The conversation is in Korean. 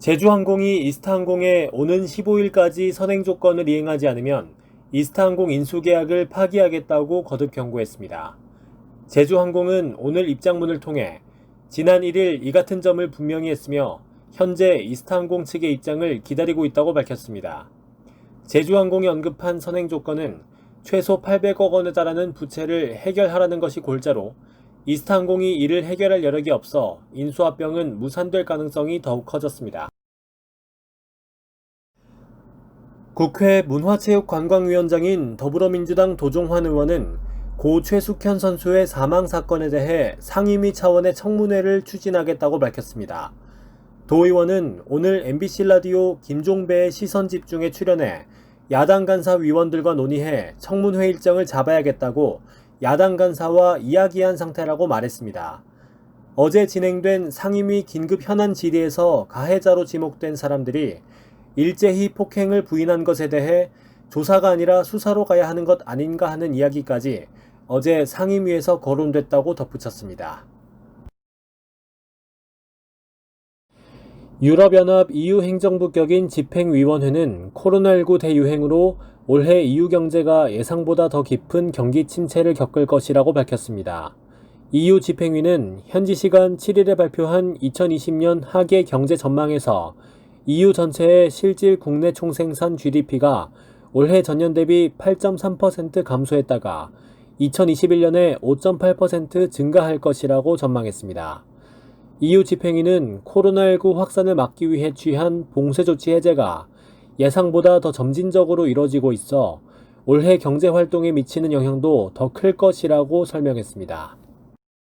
제주항공이 이스타항공에 오는 15일까지 선행 조건을 이행하지 않으면 이스타항공 인수 계약을 파기하겠다고 거듭 경고했습니다. 제주항공은 오늘 입장문을 통해 지난 1일 이 같은 점을 분명히 했으며 현재 이스타항공 측의 입장을 기다리고 있다고 밝혔습니다. 제주항공이 언급한 선행 조건은 최소 800억 원에 달하는 부채를 해결하라는 것이 골자로 이스타항공이 이를 해결할 여력이 없어 인수합병은 무산될 가능성이 더욱 커졌습니다. 국회 문화체육관광위원장인 더불어민주당 도종환 의원은 고 최숙현 선수의 사망 사건에 대해 상임위 차원의 청문회를 추진하겠다고 밝혔습니다. 도 의원은 오늘 MBC 라디오 김종배의 시선 집중에 출연해 야당 간사 위원들과 논의해 청문회 일정을 잡아야겠다고 야당 간사와 이야기한 상태라고 말했습니다. 어제 진행된 상임위 긴급 현안 질의에서 가해자로 지목된 사람들이 일제히 폭행을 부인한 것에 대해 조사가 아니라 수사로 가야 하는 것 아닌가 하는 이야기까지 어제 상임위에서 거론됐다고 덧붙였습니다. 유럽연합 EU 행정부 격인 집행위원회는 코로나19 대유행으로 올해 EU 경제가 예상보다 더 깊은 경기 침체를 겪을 것이라고 밝혔습니다. EU 집행위는 현지 시간 7일에 발표한 2020년 하계 경제 전망에서 EU 전체의 실질 국내 총생산 GDP가 올해 전년 대비 8.3% 감소했다가 2021년에 5.8% 증가할 것이라고 전망했습니다. EU 집행위는 코로나19 확산을 막기 위해 취한 봉쇄 조치 해제가 예상보다 더 점진적으로 이뤄지고 있어 올해 경제 활동에 미치는 영향도 더 클 것이라고 설명했습니다.